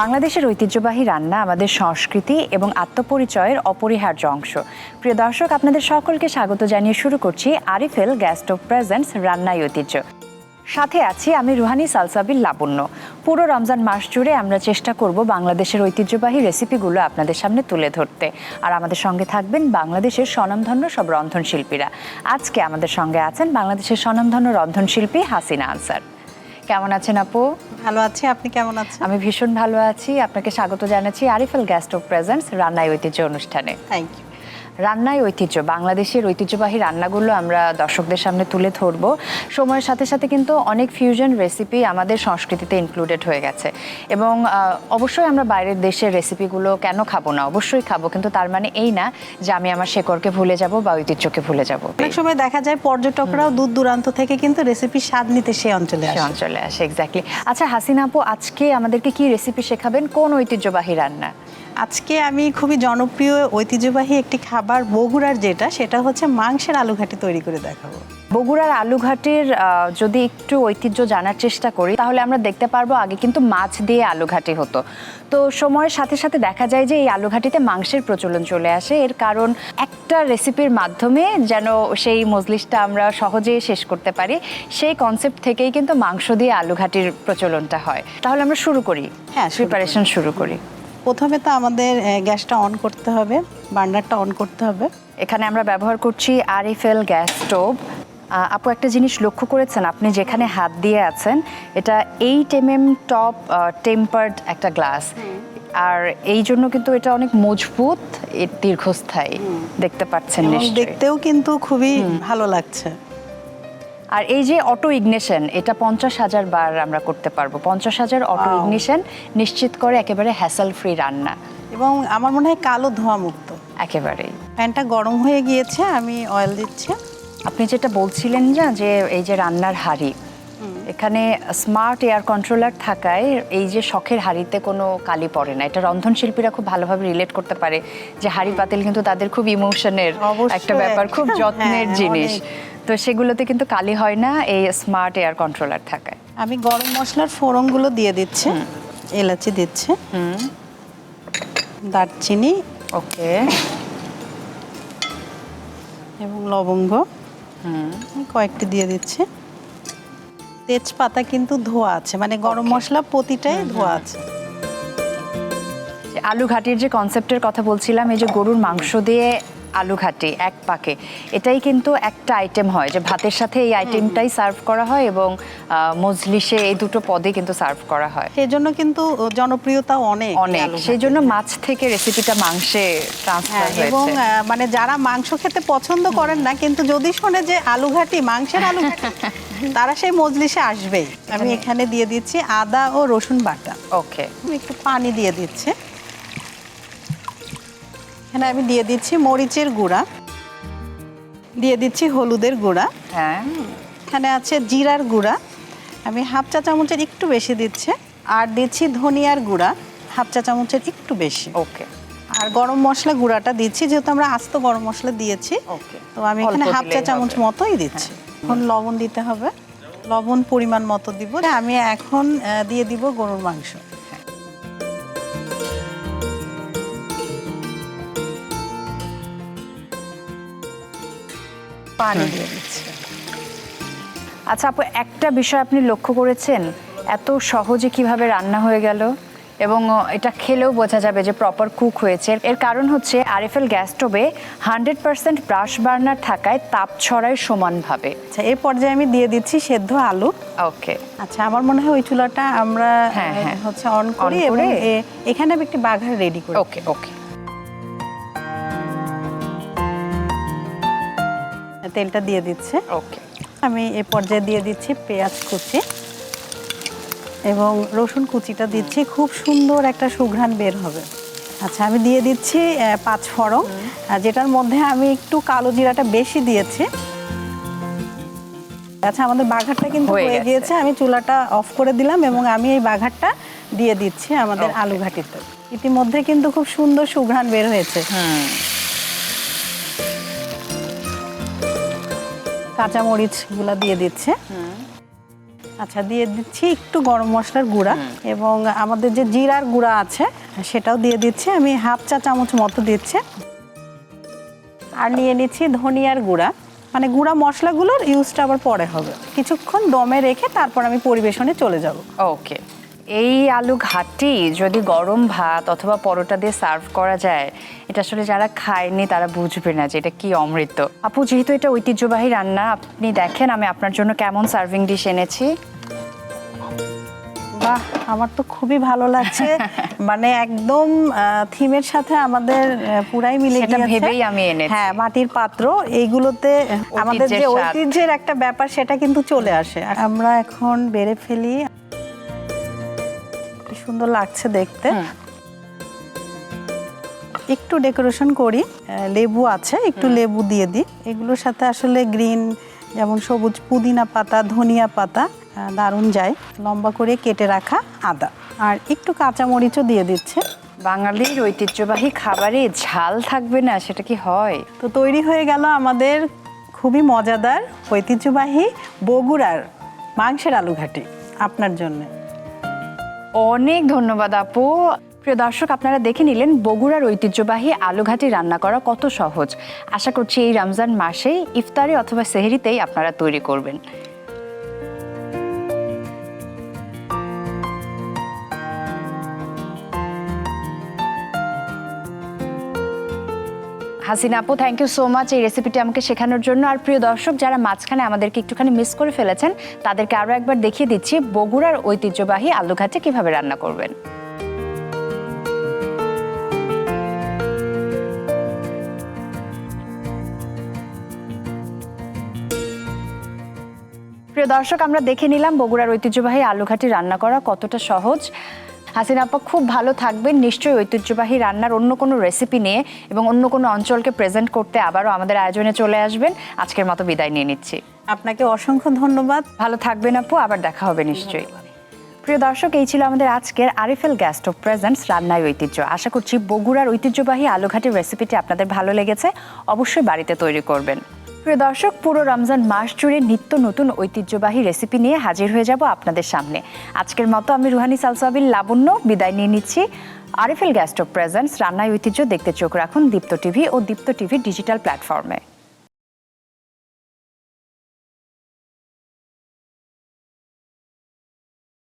বাংলাদেশের ঐতিহ্যবাহী রান্না আমাদের সংস্কৃতি এবং আত্মপরিচয়ের অপরিহার্য অংশ। প্রিয় দর্শক, আপনাদের সকলকে স্বাগত জানিয়ে শুরু করছি আরিফেল গ্যাস্ট অফ প্রেজেন্টস রান্নাই ঐতিহ্য। সাথে আছি আমি রুহানি সালসাবিল লাবণ্য। পুরো রমজান মাস জুড়ে আমরা চেষ্টা করব বাংলাদেশের ঐতিহ্যবাহী রেসিপিগুলো আপনাদের সামনে তুলে ধরতে। আর আমাদের সঙ্গে থাকবেন বাংলাদেশের স্বনামধন্য সব রন্ধনশিল্পীরা। আজকে আমাদের সঙ্গে আছেন বাংলাদেশের স্বনামধন্য রন্ধনশিল্পী হাসিনা আনসার। কেমন আছেন আপু? ভালো আছি আপনি কেমন আছেন? আমি ভীষণ ভালো আছি। আপনাকে স্বাগত জানাচ্ছি আরিফেল গ্যাস্ট অফ প্রেজেন্টস রান্নায় ঐতিহ্য অনুষ্ঠানে। থ্যাংক ইউ রান্নায় ঐতিহ্য বাংলাদেশের ঐতিহ্যবাহী রান্নাগুলো আমরা দর্শকদের সামনে তুলে ধরব। সময়ের সাথে সাথে কিন্তু অনেক ফিউশন রেসিপি আমাদের সংস্কৃতিতে ইনক্লুডেড হয়ে গেছে। এবং অবশ্যই আমরা বাইরের দেশের রেসিপিগুলো কেন খাব না? অবশ্যই খাব কিন্তু তার মানে এই না যে আমি আমার শেকড়কে ভুলে যাব বা ঐতিহ্যকে ভুলে যাব। অনেক সময় দেখা যায় পর্যটকরাও দূর দূরান্ত থেকে কিন্তু রেসিপি স্বাদ নিতে সেই অঞ্চলে সে আসে। অঞ্চলে আসে এক্স্যাক্টলি আচ্ছা হাসিনা আপু আজকে আমাদেরকে কি রেসিপি শেখাবেন? কোন ঐতিহ্যবাহী রান্না? আজকে আমি খুবই জনপ্রিয় ঐতিহ্যবাহী একটি খাবার বগুড়ার যেটা সেটা হচ্ছে মাংসের আলু ঘাটি তৈরি করে দেখাবো। বগুড়ার আলুঘাটের যদি একটু ঐতিহ্য জানার চেষ্টা করি তাহলে আমরা দেখতে পারব আগে কিন্তু মাছ দিয়ে আলুঘাটি হতো। তো সময়ের সাথে সাথে দেখা যায় যে এই আলুঘাটিতে মাংসের প্রচলন চলে আসে। এর কারণ একটা রেসিপির মাধ্যমে যেন সেই মজলিসটা আমরা সহজে শেষ করতে পারি সেই কনসেপ্ট থেকেই কিন্তু মাংস দিয়ে আলুঘাটির প্রচলনটা হয়। তাহলে আমরা শুরু করি। হ্যাঁ, প্রিপারেশন শুরু করি। প্রথমে তো আমাদের গ্যাসটা অন করতে হবে বার্নারটা অন করতে হবে। এখানে আমরা ব্যবহার করছি আরিফেল গ্যাস স্টোভ। আপু একটা জিনিস লক্ষ্য করেছেন আপনি যেখানে হাত দিয়ে আছেন? এটা eight M M top tempered একটা গ্লাস। আর এই জন্য কিন্তু এটা অনেক মজবুত এ দীর্ঘস্থায়ী। দেখতে পাচ্ছেন দেখতেও কিন্তু খুবই ভালো লাগছে। আর এই যে অটো ইগনিশন এটা পঞ্চাশ হাজার বার আমরা করতে পারব। পঞ্চাশ হাজার অটো. ইগনিশন নিশ্চিত করে একেবারে হ্যাসেল ফ্রি রান্না। এবং আমার মনে হয় কালো ধোঁয়া মুক্ত একেবারেই। প্যানটা গরম হয়ে গিয়েছে আমি অয়েল দিচ্ছি। আপনি যেটা বলছিলেন না যে এই যে রান্নার হাঁড়ি এখানে স্মার্ট এয়ার কন্ট্রোলার থাকায় এই যে শখের হাঁড়িতে কোনো কালি পড়ে না। এটা রন্ধনশিল্পীরা খুব ভালোভাবে রিলেট করতে পারে যে হাঁড়ি পাতিল কিন্তু তাদের খুব ইমোশনের একটা ব্যাপার খুব যত্নের হ্যাঁ, জিনিস। তো সেগুলোতে কিন্তু কালি হয় না এই স্মার্ট এয়ার কন্ট্রোলার থাকায়। আমি গরম মশলার ফোড়নগুলো দিয়ে দিচ্ছি এলাচি দিচ্ছে। দারচিনি। ওকে। এবং লবঙ্গ। কয়েকটি দিয়ে দিচ্ছি। তেজপাতা কিন্তু ধোয়া আছে মানে গরম মশলা প্রতিটাই ধোয়া আছে। আলু ঘাটির যে কনসেপ্টের কথা বলছিলাম এই যে গরুর মাংস দিয়ে আলু ঘাটি এক পাকে এটাই কিন্তু একটা আইটেম হয় যে ভাতের সাথে এই আইটেমটাই সার্ভ করা হয় এবং আহ, মজলিসে এই দুটো পদে কিন্তু সার্ভ করা হয়। সেই জন্য কিন্তু জনপ্রিয়তা অনেক অনেক। সেই জন্য মাছ থেকে রেসিপিটা মাংসে ট্রান্সফার হ্যাঁ, এবং মানে যারা মাংস খেতে পছন্দ করেন না কিন্তু যদি শোনে যে আলু ঘাটি মাংসের আলু ঘাটি তারা সেই মজলিসে আসবেই। আমি এখানে দিয়ে দিচ্ছি আদা ও রসুন বাটা। ওকে। একটু পানি দিয়ে দিচ্ছি। এখানে আমি দিয়ে দিচ্ছি মরিচের গুঁড়া। দিয়ে দিচ্ছি হলুদের গুঁড়া। হ্যাঁ। এখানে আছে জিরার গুঁড়া। আমি হাফ চা চামচের একটু বেশি দিচ্ছে। আর দিচ্ছি ধনিয়ার গুঁড়া হাফ চা চামচের একটু বেশি। ওকে। আর গরম মশলা গুঁড়াটা দিচ্ছি যেহেতু আমরা আস্ত গরম মশলা দিয়েছি ওকে। তো আমি এখানে হাফ চা চামচ মতোই দিচ্ছি। এখন লবণ দিতে হবে। লবণ পরিমাণ মতো দিব। আমি এখন দিয়ে দিব গরুর মাংস। পানি দিয়ে দিচ্ছি। আচ্ছা আপু একটা বিষয় আপনি লক্ষ্য করেছেন? এত সহজে কীভাবে রান্না হয়ে গেল? এবং এটা খেলেও বোঝা যাবে যে প্রপার কুক হয়েছে। এর কারণ হচ্ছে আরএফএল গ্যাস স্টোভে হান্ড্রেড পার্সেন্ট ব্রাশ বার্নার থাকায় তাপ ছড়ায় সমানভাবে। আচ্ছা এই পর্যায়ে আমি দিয়ে দিচ্ছি সেদ্ধ আলু। ওকে আচ্ছা আমার মনে হয় ওই চুলাটা আমরা হ্যাঁ, হ্যাঁ। হচ্ছে অন করি এবং এখানে আমি একটি বাঘার রেডি করি। ওকে ওকে তেলটা দিয়ে দিচ্ছে। ওকে। আমি এ পর্যায়ে দিয়ে দিচ্ছি পেঁয়াজ কুচি এবং রসুন কুচিটা দিচ্ছি। খুব সুন্দর একটা সুঘ্রাণ বের হবে। আচ্ছা আমি দিয়ে দিচ্ছি পাঁচ ফড়ং যেটার মধ্যে আমি একটু কালো জিরাটা বেশি দিয়েছি। আচ্ছা আমাদের বাঘারটা কিন্তু হয়ে গিয়েছে। আমি চুলাটা অফ করে দিলাম এবং আমি এই বাঘারটা দিয়ে দিচ্ছি আমাদের. আলু ঘাটিতে। ইতিমধ্যে কিন্তু খুব সুন্দর সুঘ্রাণ বের হয়েছে। হুম কাঁচামরিচগুলো দিয়ে দিচ্ছে। আচ্ছা দিয়ে দিচ্ছি একটু গরম মশলার গুঁড়া এবং আমাদের যে জিরার গুঁড়া আছে সেটাও দিয়ে দিচ্ছি। আমি হাফ চা চামচ মতো দিচ্ছি। আর নিয়ে নিচ্ছি ধনিয়ার গুঁড়া। মানে গুঁড়া মশলাগুলোর ইউজটা আবার পরে হবে। কিছুক্ষণ দমে রেখে তারপর আমি পরিবেশনে চলে যাব। ওকে। এই আলু ঘাটি যদি গরম ভাত অথবা পরোটা দিয়ে সার্ভ করা যায় এটা আসলে যারা খায়নি তারা বুঝবে না যে এটা কি অমৃত। আপু যেহেতু এটা ঐতিহ্যবাহী রান্না আপনি দেখেন আমি আপনার জন্য কেমন সার্ভিং ডিশ এনেছি। বাহ আমার তো খুবই ভালো লাগছে। মানে একদম থিমের সাথে আমাদের পুরাই মিলে গিয়েছে। ভেবেই আমি এনেছি। হ্যাঁ মাটির পাত্র এইগুলোতে আমাদের যে ঐতিহ্যের একটা ব্যাপার সেটা কিন্তু চলে আসে। আমরা এখন বেড়ে ফেলি। সুন্দর লাগছে দেখতে। একটু ডেকোরেশন করি লেবু আছে একটু লেবু দিয়ে দিই। এগুলোর সাথে আসলে গ্রিন যেমন সবুজ পুদিনা পাতা ধনিয়া পাতা দারুণ যায়। লম্বা করে কেটে রাখা আদা। আর একটু কাঁচামরিচও দিয়ে দিচ্ছে। বাঙালির ঐতিহ্যবাহী খাবারে ঝাল থাকবে না সেটা কি হয়? তো তৈরি হয়ে গেল আমাদের খুবই মজাদার ঐতিহ্যবাহী বগুড়ার মাংসের আলু ঘাটি আপনার জন্য। অনেক ধন্যবাদ আপু। প্রিয় দর্শক, আপনারা দেখে নিলেন বগুড়ার ঐতিহ্যবাহী আলুঘাটি রান্না করা কত সহজ। আশা করছি এই রমজান মাসেই ইফতারে অথবা সেহরিতেই আপনারা তৈরি করবেন। হাসিনা আপু থ্যাংক ইউ সো মাচ এই রেসিপিটি আমাকে শেখানোর জন্য। আর প্রিয় দর্শক, যারা মাঝখানে আমাদেরকে একটুখানি মিস করে ফেলেছেন, তাদেরকে আরও একবার দেখিয়ে দিচ্ছি বগুড়ার ঐতিহ্যবাহী আলু ঘাটে কীভাবে রান্না করবেন। প্রিয় দর্শক, আমরা দেখে নিলাম বগুড়ার ঐতিহ্যবাহী আলুঘাটি রান্না করা কতটা সহজ। হাসিনা আপা খুব ভালো থাকবেন। নিশ্চয়ই ঐতিহ্যবাহী রান্নার অন্য কোনো রেসিপি নিয়ে এবং অন্য কোনো অঞ্চলকে প্রেজেন্ট করতে আবারও আমাদের আয়োজনে চলে আসবেন। আজকের মতো বিদায় নিয়ে নিচ্ছি। আপনাকে অসংখ্য ধন্যবাদ। ভালো থাকবেন আপু আবার দেখা হবে নিশ্চয়ই। প্রিয় দর্শক এই ছিল আমাদের আজকের আরিফেল গ্যাস্ট অফ প্রেজেন্টস রান্নায় ঐতিহ্য। আশা করছি বগুড়ার ঐতিহ্যবাহী আলুঘাটের রেসিপিটি আপনাদের ভালো লেগেছে। অবশ্যই বাড়িতে তৈরি করবেন। প্রিয় দর্শক, পুরো রমজান মাস জুড়ে নিত্য নতুন ঐতিহ্যবাহী রেসিপি নিয়ে হাজির হয়ে যাব আপনাদের সামনে। আজকের মতো আমি রুহানি সালসাবিল লাবণ্য বিদায় নিয়ে নিচ্ছি। আরিফেল গ্যাস্ট অফ প্রেজেন্টস রান্নায় ঐতিহ্য দেখতে চোখ রাখুন দীপ্ত টিভি ও দীপ্ত টিভি ডিজিটাল প্ল্যাটফর্মে